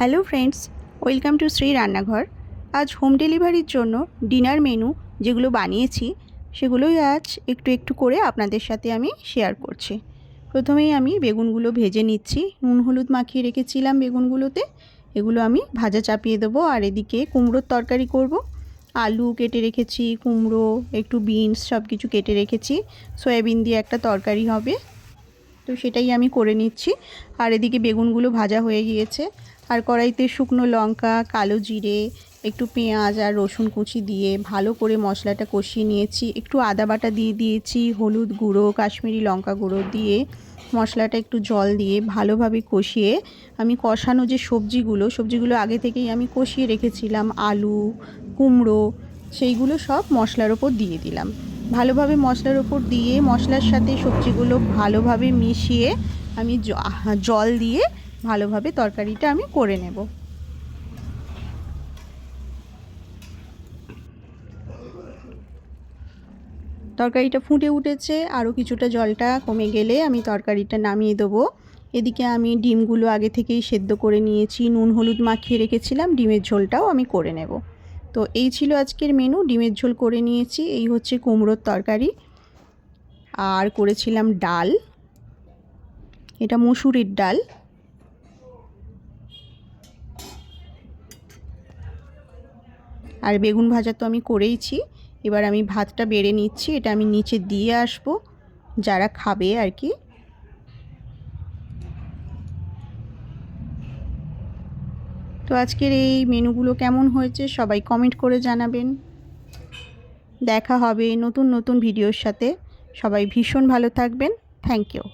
Hello friends, welcome to Shri Rannaghar. আজ home ডেলিভারির জন্য ডিনার মেনু যেগুলো বানিয়েছি, সেগুলোই আজ একটু একটু করে আপনাদের সাথে আমি শেয়ার করছি। প্রথমেই আমি বেগুনগুলো ভেজে নিচ্ছি, নুন হলুদ মাখিয়ে রেখেছিলাম বেগুনগুলোতে। এগুলো আমি ভাজা চাপিয়ে দেবো, আর এদিকে কুমড়োর তরকারি করব। আলু কেটে রেখেছি, কুমড়ো, একটু বিনস সব কিছু কেটে রেখেছি। সয়াবিন দিয়ে একটা তরকারি হবে। তো সেটাই আমি করে নিচ্ছি। আর এদিকে বেগুনগুলো ভাজা হয়ে গিয়েছে। আর কড়াইতে শুকনো লঙ্কা, কালো জিরে, একটু পেঁয়াজ আর রসুন কুচি দিয়ে ভালো করে মশলাটা কষিয়ে নিয়েছি। একটু আদা বাটা দিয়ে দিয়েছি, হলুদ গুঁড়ো, কাশ্মীরি লঙ্কা গুঁড়ো দিয়ে মশলাটা একটু জল দিয়ে ভালোভাবে কষিয়ে আমি কষানো যে সবজিগুলো সবজিগুলো আগে থেকেই আমি কষিয়ে রেখেছিলাম, আলু, কুমড়ো, সেইগুলো সব মশলার ওপর দিয়ে দিলাম। ভালোভাবে মশলার ওপর দিয়ে মশলার সাথে সবজিগুলো ভালোভাবে মিশিয়ে আমি জল দিয়ে ভালোভাবে তরকারিটা আমি করে নেব। তরকারিটা ফুটে উঠেছে, আরও কিছুটা জলটা কমে গেলে আমি তরকারিটা নামিয়ে দেবো। এদিকে আমি ডিমগুলো আগে থেকেই সেদ্ধ করে নিয়েছি, নুন হলুদ মাখিয়ে রেখেছিলাম, ডিমের ঝোলটাও আমি করে নেব। তো এই ছিল আজকের মেনু ডিমের ঝোল করে নিয়েছি, এই হচ্ছে কুমড়োর তরকারি, আর করেছিলাম ডাল, এটা মুসুরির ডাল। আর বেগুন ভাজা তো আমি করেইছি, এবার আমি ভাতটা বেড়ে নিচ্ছি, এটা আমি নিচে দিয়ে আসব, যারা খাবে আর কি। তো আজকের এই মেনুগুলো কেমন হয়েছে সবাই কমেন্ট করে জানাবেন। দেখা হবে নতুন নতুন ভিডিওর সাথে। সবাই ভীষণ ভালো থাকবেন। Thank you